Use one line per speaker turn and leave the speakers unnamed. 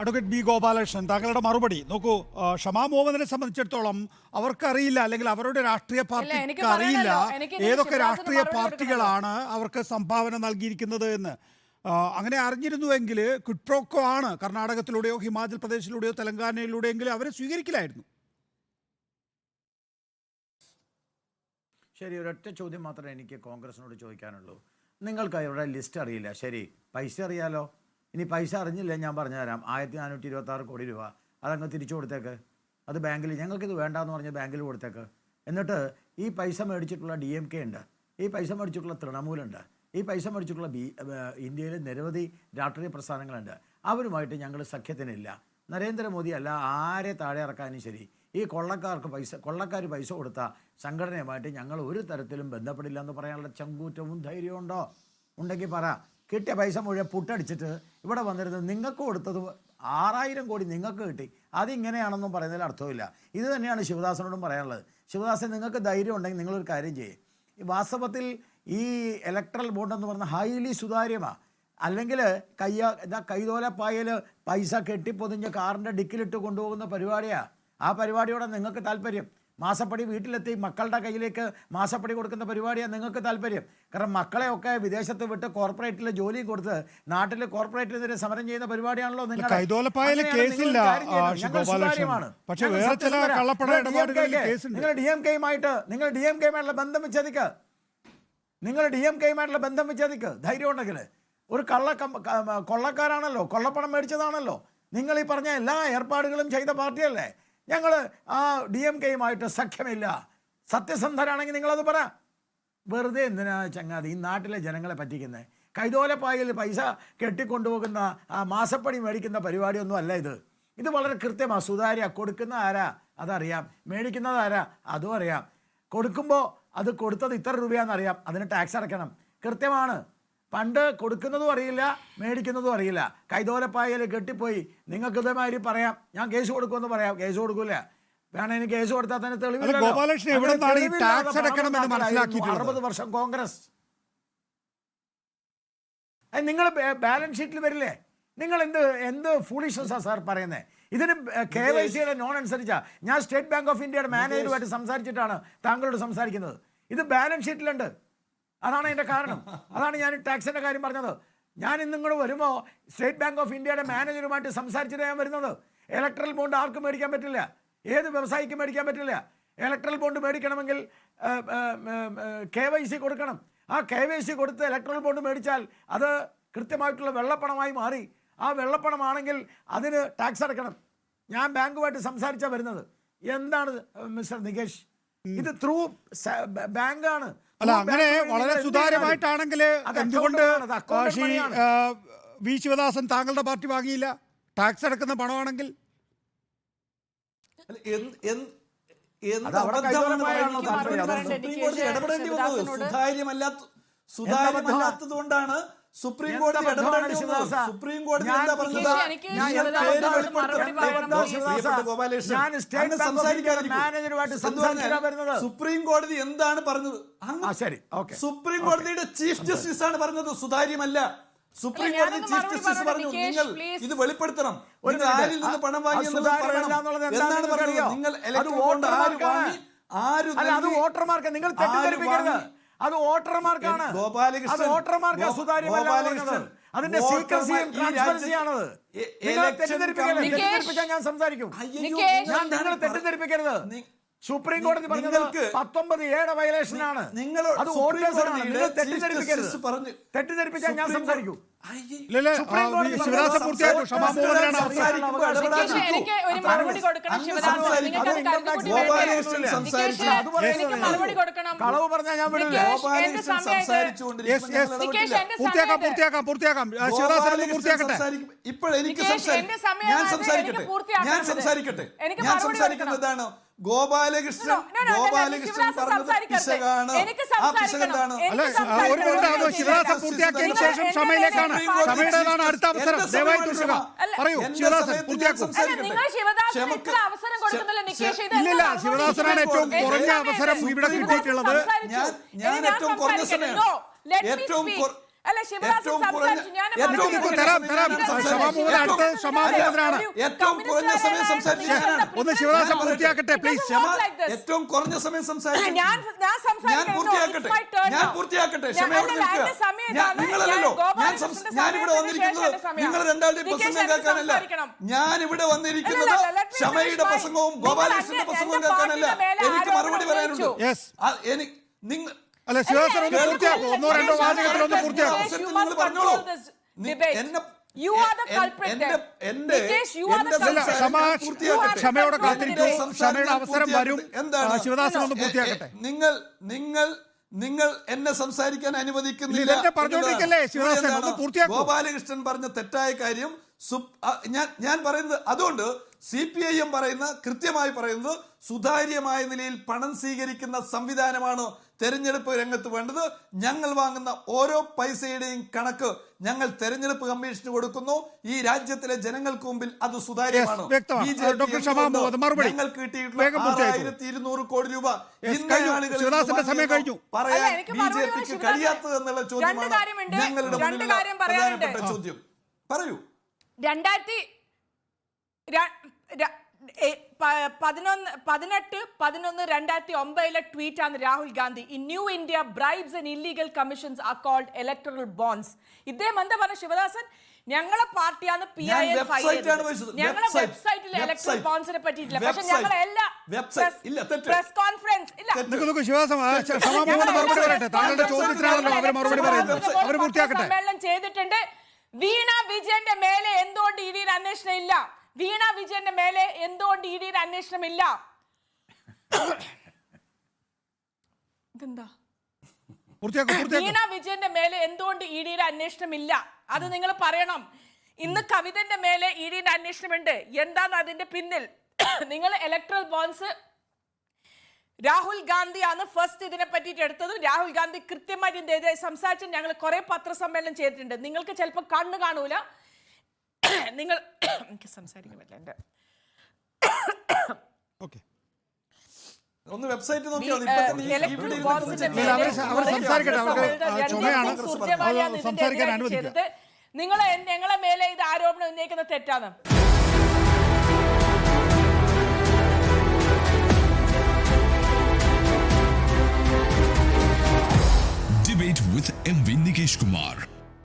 Advocate B Gopalakrishnan താങ്കളുടെ മറുപടി. നോക്കൂ ഷമാ മുഹമ്മദിനെ സംബന്ധിച്ചിടത്തോളം അവർക്കറിയില്ല അല്ലെങ്കിൽ അവരുടെ രാഷ്ട്രീയ പാർട്ടിക്ക് അറിയില്ല ഏതൊക്കെ രാഷ്ട്രീയ പാർട്ടികളാണ് അവർക്ക് സംഭാവന നൽകിയിരിക്കുന്നത് എന്ന്. അങ്ങനെ അറിഞ്ഞിരുന്നുവെങ്കിൽ ക്വിഡ്പ്രോക്കോ ആണ് കർണാടകത്തിലൂടെയോ ഹിമാചൽ പ്രദേശിലൂടെയോ തെലങ്കാനയിലൂടെയെങ്കിലും അവരെ സ്വീകരിക്കില്ലായിരുന്നു
ശരി ഒരൊറ്റ ചോദ്യം മാത്രമേ എനിക്ക് കോൺഗ്രസിനോട് ചോദിക്കാനുള്ളൂ. നിങ്ങൾക്ക് അവരുടെ ലിസ്റ്റ് അറിയില്ല. ശരി പൈസ അറിയാലോ? ഇനി പൈസ അറിഞ്ഞില്ല ഞാൻ പറഞ്ഞുതരാം. ആയിരത്തി നാനൂറ്റി ഇരുപത്തി ആറ് കോടി രൂപ. അതങ്ങ് തിരിച്ചു കൊടുത്തേക്ക്. അത് ബാങ്കിൽ ഞങ്ങൾക്കിത് വേണ്ടാന്ന് പറഞ്ഞ് ബാങ്കിൽ കൊടുത്തേക്ക്. എന്നിട്ട് ഈ പൈസ മേടിച്ചിട്ടുള്ള ഡി എം കെ ഉണ്ട്. ഈ പൈസ മേടിച്ചിട്ടുള്ള തൃണമൂലുണ്ട്. ഈ പൈസ മേടിച്ചിട്ടുള്ള ബി ഇന്ത്യയിൽ നിരവധി രാഷ്ട്രീയ പ്രസ്ഥാനങ്ങളുണ്ട്. അവരുമായിട്ട് ഞങ്ങൾ സഖ്യത്തിനില്ല. നരേന്ദ്രമോദി അല്ല ആരെ താഴെ ഇറക്കാനും ശരി. ഈ കൊള്ളക്കാർക്ക് പൈസ കൊള്ളക്കാർ പൈസ കൊടുത്ത സംഘടനയുമായിട്ട് ഞങ്ങൾ ഒരു തരത്തിലും ബന്ധപ്പെടില്ല എന്ന് പറയാനുള്ള ചങ്കൂറ്റവും ധൈര്യവും ഉണ്ടോ ഉണ്ടെങ്കിൽ പറ. കിട്ടിയ പൈസ മുഴുവൻ പുട്ടടിച്ചിട്ട് ഇവിടെ വന്നിരുന്നത് നിങ്ങൾക്ക് കൊടുത്തത് ആറായിരം കോടി നിങ്ങൾക്ക് കിട്ടി. അതിങ്ങനെയാണെന്നും പറയുന്നതിൽ അർത്ഥമില്ല ഇത് തന്നെയാണ് ശിവദാസനോടും പറയാനുള്ളത്. ശിവദാസൻ നിങ്ങൾക്ക് ധൈര്യം ഉണ്ടെങ്കിൽ നിങ്ങളൊരു കാര്യം ചെയ്യേ. വാസ്തവത്തിൽ ഈ ഇലക്ട്രൽ ബോണ്ട് എന്ന് പറഞ്ഞാൽ ഹൈലി സുതാര്യമാണ് അല്ലെങ്കിൽ കയ്യ എന്താ കൈതോലപ്പായൽ പൈസ കെട്ടിപ്പൊതിഞ്ഞ് കാറിന്റെ ഡിക്കിലിട്ട് കൊണ്ടുപോകുന്ന പരിപാടിയാണ് ആ പരിപാടിയോടെ നിങ്ങൾക്ക് താല്പര്യം. മാസപ്പടി വീട്ടിലെത്തി മക്കളുടെ കയ്യിലേക്ക് മാസപ്പടി കൊടുക്കുന്ന പരിപാടിയാണ് നിങ്ങൾക്ക് താല്പര്യം. കാരണം മക്കളെയൊക്കെ വിദേശത്ത് വിട്ട് കോർപ്പറേറ്റിൽ ജോലി കൊടുത്ത് നാട്ടിൽ കോർപ്പറേറ്റിനെതിരെ സമരം ചെയ്യുന്ന പരിപാടിയാണല്ലോ നിങ്ങൾ ഡി എം കെയുമായിട്ട് നിങ്ങൾ ഡി എം കെയുമായിട്ടുള്ള ബന്ധം വിച്ഛേദിക്കുക നിങ്ങൾ ഡി എം കെയുമായിട്ടുള്ള ബന്ധം വിച്ഛേദിക്ക്. ധൈര്യം ഉണ്ടെങ്കിൽ ഒരു കള്ള കൊള്ളക്കാരാണല്ലോ. കൊള്ളപ്പണം മേടിച്ചതാണല്ലോ. നിങ്ങൾ ഈ പറഞ്ഞ എല്ലാ ഏർപ്പാടുകളും ചെയ്ത പാർട്ടിയല്ലേ? ഞങ്ങൾ ആ ഡി എം കെയുമായിട്ട് സഖ്യമില്ല. സത്യസന്ധരാണെങ്കിൽ നിങ്ങളത് പറ. വെറുതെ എന്തിനാ ചങ്ങാതി ഈ നാട്ടിലെ ജനങ്ങളെ പറ്റിക്കുന്നത് കൈതോലപ്പായിൽ പൈസ കെട്ടിക്കൊണ്ടുപോകുന്ന ആ മാസപ്പടി മേടിക്കുന്ന പരിപാടിയൊന്നും അല്ല ഇത്. ഇത് വളരെ കൃത്യമാണ് സുതാര്യ കൊടുക്കുന്ന ആരാ? അതറിയാം. മേടിക്കുന്നത് ആരാ? അതും അറിയാം. കൊടുക്കുമ്പോൾ അത് കൊടുത്തത് ഇത്ര രൂപയാണെന്നറിയാം. അതിന് ടാക്സ് അടയ്ക്കണം. കൃത്യമാണ്. പണ്ട് കൊടുക്കുന്നതും അറിയില്ല മേടിക്കുന്നതും അറിയില്ല. കൈതോലപ്പായൽ കെട്ടിപ്പോയി. നിങ്ങൾക്ക് ഇതേമാതിരി പറയാം. ഞാൻ കേസ് കൊടുക്കുമെന്ന് പറയാം. കേസ് കൊടുക്കൂല. വേണം എനിക്ക് കേസ് കൊടുത്താൽ തന്നെ? അറുപത് വർഷം കോൺഗ്രസ്. അത് നിങ്ങൾ ബാലൻസ് ഷീറ്റിൽ വരില്ലേ? നിങ്ങൾ എന്ത് എന്ത് ഫൂളിഷ്നസ്സാണ് സാർ പറയുന്നത് ഇതിന് കെ വൈ സിയുടെ നോൺ അനുസരിച്ചാ. ഞാൻ സ്റ്റേറ്റ് ബാങ്ക് ഓഫ് ഇന്ത്യയുടെ മാനേജറുമായിട്ട് സംസാരിച്ചിട്ടാണ് താങ്കളോട് സംസാരിക്കുന്നത്. ഇത് ബാലൻസ് ഷീറ്റിലുണ്ട്. അതാണ് അതിന്റെ കാരണം. അതാണ് ഞാൻ ടാക്സിന്റെ കാര്യം പറഞ്ഞത്. ഞാൻ ഇന്നും കൂടെ വരുമ്പോൾ സ്റ്റേറ്റ് ബാങ്ക് ഓഫ് ഇന്ത്യയുടെ മാനേജറുമായിട്ട് സംസാരിച്ചിട്ട് ഞാൻ വരുന്നത്. ഇലക്ട്രൽ ബോണ്ട് ആർക്കും മേടിക്കാൻ പറ്റില്ല. ഏത് വ്യവസായിക്കും മേടിക്കാൻ പറ്റില്ല. ഇലക്ട്രൽ ബോണ്ട് മേടിക്കണമെങ്കിൽ കെ വൈ സി കൊടുക്കണം. ആ കെ വൈ സി കൊടുത്ത് ഇലക്ട്രൽ ബോണ്ട് മേടിച്ചാൽ അത് കൃത്യമായിട്ടുള്ള വെള്ളപ്പണമായി മാറി. ആ വെള്ളപ്പണമാണെങ്കിൽ അതിന് ടാക്സ് അടക്കണം ഞാൻ ബാങ്കുമായിട്ട് സംസാരിച്ചാണ് വരുന്നത്. എന്താണ് മിസ്റ്റർ നികേഷ്? ഇത് ത്രൂ ബാങ്കാണ്.
അല്ല അങ്ങനെ വളരെ സുതാര്യമായിട്ടാണെങ്കിൽ എന്തുകൊണ്ട് വി ശിവദാസൻ താങ്കളുടെ പാർട്ടി വാങ്ങിയില്ല? ടാക്സ് അടക്കുന്ന പണമാണെങ്കിൽ?
സുതാര്യമല്ലാത്തത് കൊണ്ടാണ് സുപ്രീം കോടതി സുപ്രീം കോടതി എന്താ പറഞ്ഞത്. സുപ്രീം കോടതി എന്താണ് പറഞ്ഞത്? അങ്ങ്
ആ, ശരി, ഓക്കേ.
സുപ്രീം കോടതിയുടെ ചീഫ് ജസ്റ്റിസ് ആണ് പറഞ്ഞത്. സുതാര്യമല്ല. സുപ്രീം കോടതി ചീഫ് ജസ്റ്റിസ് പറഞ്ഞു നിങ്ങൾ ഇത് വെളിപ്പെടുത്തണം.
ഒരു
നിങ്ങൾ ആരിൽ നിന്ന് പണം
വാങ്ങിയെന്ന്
പറയണം. എന്നാണ് പറഞ്ഞത്? നിങ്ങൾ ആര് വാങ്ങി ആര്
അല്ല അത്? വോട്ടർമാർക്ക് നിങ്ങൾ തെറ്റിദ്ധരിപ്പിക്കരുത്? അത് വോട്ടർമാർക്കാണ്. അത് വോട്ടർമാർക്ക് സുതാര്യമല്ല അതിന്റെ സീക്രസിയും ട്രാൻസ്പെറൻസിയാണത് തെറ്റിദ്ധരിപ്പിക്കരുത് തെറ്റിദ്ധരിപ്പിക്കാൻ ഞാൻ സംസാരിക്കും. ഞാൻ നിങ്ങളെ തെറ്റിദ്ധരിപ്പിക്കരുത്. സുപ്രീം കോടതി പറഞ്ഞത് പത്തൊമ്പത് ഏഴ് വയലേഷൻ ആണ്.
നിങ്ങൾ
അത്
സുപ്രീം
വോട്ടേഴ്സിനാണ്. നിങ്ങൾ തെറ്റിദ്ധരിപ്പിക്കരുത്. തെറ്റിദ്ധരിപ്പിക്കാൻ ഞാൻ സംസാരിക്കും.
എനിക്ക് ഒരു മറുപടി കൊടുക്കണം. നിങ്ങൾക്ക് എനിക്ക് മറുപടി കൊടുക്കണം.
കളവ് പറഞ്ഞാൽ ഞാൻ
പൂർത്തിയാക്കാം പൂർത്തിയാക്കാം പൂർത്തിയാക്കാം. പൂർത്തിയാക്കട്ടെ.
ഇപ്പോൾ എനിക്ക് ഞാൻ സംസാരിക്കട്ടെ. ഞാൻ സംസാരിക്കട്ടെ.
എനിക്ക്
ഞാൻ
മറുപടി
സംസാരിക്കുന്നത്. എന്താണ്? ഗോപാലകൃഷ്ണൻ ഗോപാലകൃഷ്ണൻ പറഞ്ഞത്. പിശകാണ്.
എനിക്ക്
ആ
സംസാരിക്കണം.
പിശകെന്താണ്
അല്ല ഒരു മിനിറ്റ് അത് ശിവദാസൻ പൂർത്തിയാക്കിയതിനു ശേഷം ക്ഷമയിലേക്കാണ്
സുപ്രീം കോടതി
ക്ഷമയുടേതാണ് അടുത്ത അവസരം. ദയവായി തുടരുക പറയൂ. ശിവദാസൻ പൂർത്തിയാക്കൂ ഇല്ലില്ല ശിവദാസനാണ് ഏറ്റവും കുറഞ്ഞ അവസരം ഇവിടെ കിട്ടിയിട്ടുള്ളത്.
ഞാൻ- ഞാൻ ഏറ്റവും കുറഞ്ഞ സമയം. ഏറ്റവും-. ഏറ്റവും കുറഞ്ഞ സമയം
ഒന്ന് ശിവദാസൻ പൂർത്തിയാക്കട്ടെ പ്ലീസ്
ഏറ്റവും കുറഞ്ഞ സമയം സംസാരിച്ചു
ഞാൻ
പൂർത്തിയാക്കട്ടെ. ഞാൻ പൂർത്തിയാക്കട്ടെ.
സമയം
ഞാൻ
ഞാനിവിടെ
വന്നിരിക്കുന്നത്. നിങ്ങൾ രണ്ടാളുടെയും പ്രസംഗം കേൾക്കാനല്ല. ഞാൻ ഇവിടെ വന്നിരിക്കുന്നത് ക്ഷമയുടെ പ്രസംഗവും ഗോപാലകൃഷ്ണന്റെ പ്രസംഗവും കേൾക്കാനല്ല. എനിക്ക് മറുപടി പറയാനുണ്ട്. നിങ്ങൾ
അല്ല ശിവദാസൻ ഒന്ന് പൂർത്തിയാക്കൂ. ഒന്നോ രണ്ടോ വാചകത്തിൽ ഒന്ന് പൂർത്തിയാക്കൂ.
you are the culprit there. Nikesh, you are the culprit.
ക്ഷമ ക്ഷമയോടെ കാത്തിരിക്കൂ. ക്ഷമയുടെ അവസരം വരും.
എന്താണ്?
ശിവദാസൻ ഒന്ന് പൂർത്തിയാക്കട്ടെ.
നിങ്ങൾ നിങ്ങൾ നിങ്ങൾ എന്നെ സംസാരിക്കാൻ അനുവദിക്കുന്നില്ല. ഗോപാലകൃഷ്ണൻ പറഞ്ഞ തെറ്റായ കാര്യം ഞാൻ ഞാൻ പറയുന്നത് അതുകൊണ്ട് സി പി ഐ എം പറയുന്ന കൃത്യമായി പറയുന്നത് സുതാര്യമായ നിലയിൽ പണം സ്വീകരിക്കുന്ന സംവിധാനമാണ് തെരഞ്ഞെടുപ്പ് രംഗത്ത് വേണ്ടത്. ഞങ്ങൾ വാങ്ങുന്ന ഓരോ പൈസയുടെയും കണക്ക് ഞങ്ങൾ തെരഞ്ഞെടുപ്പ് കമ്മീഷന് കൊടുക്കുന്നു. ഈ രാജ്യത്തിലെ ജനങ്ങൾക്ക് മുമ്പിൽ അത് സുതാര്യമാണ്. ഞങ്ങൾക്ക് കിട്ടിയിട്ടുള്ള ആറായിരത്തി ഇരുന്നൂറ് കോടി രൂപ പറയാൻ ബി ജെ പിക്ക് കഴിയാത്തത് എന്നുള്ള
രണ്ട്
ചോദ്യമാണ്
കാര്യമുണ്ട്.
ഞങ്ങളുടെ
രണ്ട് കാര്യം പറയാനുണ്ട്.
പ്രധാനപ്പെട്ട ചോദ്യം. പറയൂ.
രണ്ടായിരത്തി പതിനൊന്ന് പതിനെട്ട് പതിനൊന്ന് രണ്ടായിരത്തി ഒമ്പതിലെ ട്വീറ്റാണ് ആണ് Rahul Gandhi. In new India bribes and illegal commissions are called electoral bonds ഇദ്ദേഹം എന്താ പറഞ്ഞ ശിവദാസൻ? ഞങ്ങളെ പാർട്ടിയാണ് പി ഐ എൽ ഞങ്ങളെ വെബ്സൈറ്റിൽ ഇലക്ട്രൽ. ബോൺസിനെ പറ്റിയിട്ടില്ല. പക്ഷെ ഞങ്ങളെ എല്ലാ പ്രസ് കോൺഫറൻസ് സമ്മേളനം ചെയ്തിട്ടുണ്ട്. വീണ വിജയന്റെ മേലെ എന്തുകൊണ്ട് ഇനിയിൽ അന്വേഷണം ഇല്ല? വീണ വിജയന്റെ മേലെ എന്തുകൊണ്ട് ഇ ഡിയുടെ അന്വേഷണം ഇല്ല? ഇതെന്താ? വീണ വിജയന്റെ മേലെ എന്തുകൊണ്ട് ഇ ഡിയുടെ അന്വേഷണം ഇല്ല? അത് നിങ്ങൾ പറയണം. ഇന്ന് കവിതന്റെ മേലെ ഇ ഡിയുടെ അന്വേഷണമുണ്ട് എന്താണ് അതിന്റെ പിന്നിൽ? നിങ്ങൾ ഇലക്ട്രൽ ബോൺസ് രാഹുൽ ഗാന്ധിയാണ് ഫസ്റ്റ് ഇതിനെ പറ്റിയിട്ട് എടുത്തത്. രാഹുൽ ഗാന്ധി കൃത്യമായിട്ട് സംസാരിച്ച് ഞങ്ങൾ കുറെ പത്രസമ്മേളനം ചെയ്തിട്ടുണ്ട്. നിങ്ങൾക്ക് ചിലപ്പോൾ കണ്ണു കാണൂല. നിങ്ങൾ എനിക്ക് സംസാരിക്കാൻ പറ്റില്ല എന്റെ.
ഓക്കെ
ഒന്ന് വെബ്സൈറ്റ് നോക്കിയാൽ.
നിങ്ങൾ ഞങ്ങളെ മേലെ ഇത് ആരോപണം ഉന്നയിക്കുന്ന തെറ്റാണ്
Debate with MV Nikesh Kumar.